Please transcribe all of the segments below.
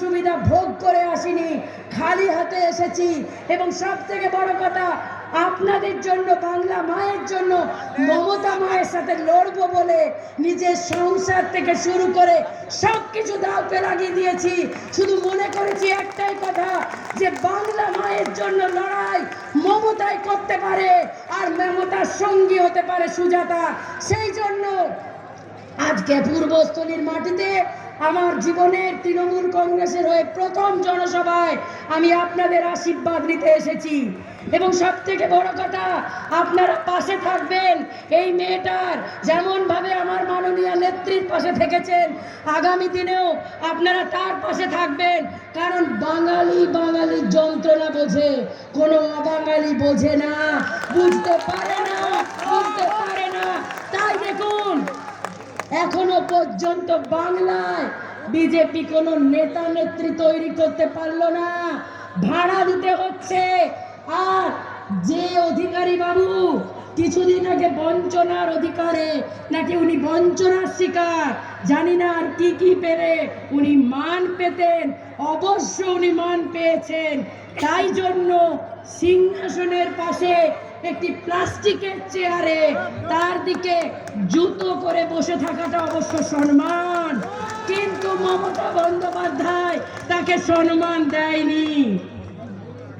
সুবিধা ভোগ করে আসিনি। খালি হাতে এসেছি। এবং সব থেকে বড় কথা, আপনাদের জন্য, বাংলা মায়ের জন্য মমতা মায়ের সাথে লড়বো বলে নিজের সংসার থেকে শুরু করে সব কিছু দাওতে লাগিয়ে দিয়েছি। শুধু মনে করেছি একটাই কথা, যে বাংলা মায়ের জন্য লড়াই মমতাই করতে পারে আর মমতার সঙ্গী হতে পারে সুজাতা। সেই জন্য আজকে পূর্বস্থলীর মাটিতে আমার জীবনের তৃণমূল কংগ্রেসের হয়ে প্রথম জনসভায় আমি আপনাদের আশীর্বাদ নিতে এসেছি। এবং সব থেকে বড় কথা, আপনারা পাশে থাকবেন। এই মেয়েটার যেমনভাবে আমার মাননীয় নেত্রীর পাশে থেকেছেন, আগামী দিনেও আপনারা তার পাশে থাকবেন। কারণ বাঙালি বাঙালি যন্ত্রণা বোঝে, কোনো অবাঙালি বোঝে না। বুঝতে পারে না, বুঝতে পারে না। তাই দেখুন এখনও পর্যন্ত বাংলায় বিজেপি কোনো নেতা নেত্রী তৈরি করতে পারল না। ভাড়া দিতে হচ্ছে। আর যে অধিকারী বাবু কিছুদিন আগে বঞ্চনার অধিকারে নাকি উনি বঞ্চনার শিকার, জানি না আর কি কি পেরে উনি মান পেতেন অবশ্য উনি মান পেয়েছেন। তাই জন্য সিংহাসনের পাশে একটি প্লাস্টিকের চেয়ারে তার দিকে জুতো করে বসে থাকাটা অবশ্য সম্মান। কিন্তু মমতা বন্দ্যোপাধ্যায় তাকে সম্মান দেয়নি।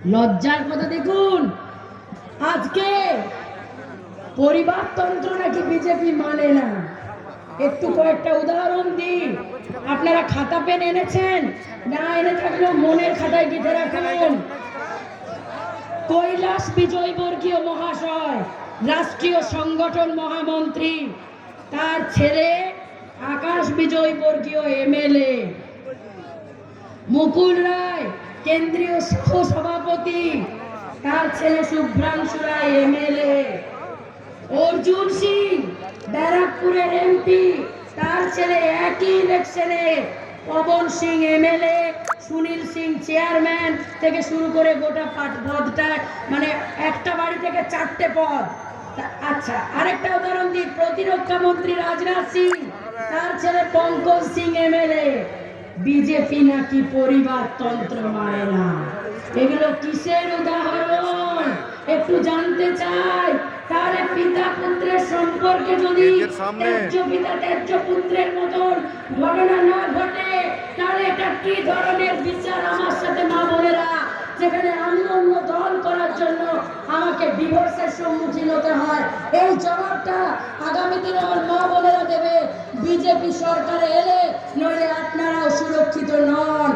লজ্জার কথা দেখুন, আজকে পরিবারতন্ত্র নাকি বিজেপি মানে না। একটু কয়েকটা উদাহরণ দিই আপনারা খাতা পেন এনেছেন? না এনে থাকলেও মনের খাতায় লিখে রাখবেন কৈলাস বিজয় বর্গীয় মহাশয়, রাষ্ট্রীয় সংগঠন মহামন্ত্রী, তার ছেলে আকাশ বিজয় বর্গীয় এমএলএ। মুকুল রায়, কেন্দ্রীয় সভাপতি, তার ছেলে শুভ্রাংশু রায় এমএলএ। অর্জুন সিং ব্যারাকপুরের এমপি তার ছেলে একই ইলেকশনে পবন সিং এমএলএ সুনীল সিং চেয়ারম্যান থেকে শুরু করে গোটা পাট পদটা মানে একটা বাড়ি থেকে চারটে পদ। আচ্ছা আরেকটা উদাহরণ দিই, প্রতিরক্ষা মন্ত্রী রাজনাথ সিং, তার ছেলে পঙ্কজ সিং এমএলএ বিজেপি নাকি পরিবারতন্ত্র মানে না? এগুলো কিসের উদাহরণ? একটু জানতে চাই সম্পর্কে যদি নিজের ত্যায্য পিতা ত্যায্য পুত্রের মতন ঘটনা না ঘটে তাহলে এটা কি ধরনের বিচার আমার সাথে মা বোনেরা? যেখানে আমি অন্য দল করার জন্য আমাকে ডিভোর্সের সম্মুখীন হতে হয়। এই জবাবটা আগামী দিনে আমার মা বোনেরা দেবে। বিজেপি সরকারে এলে নইলে আপনারাও সুরক্ষিত নন।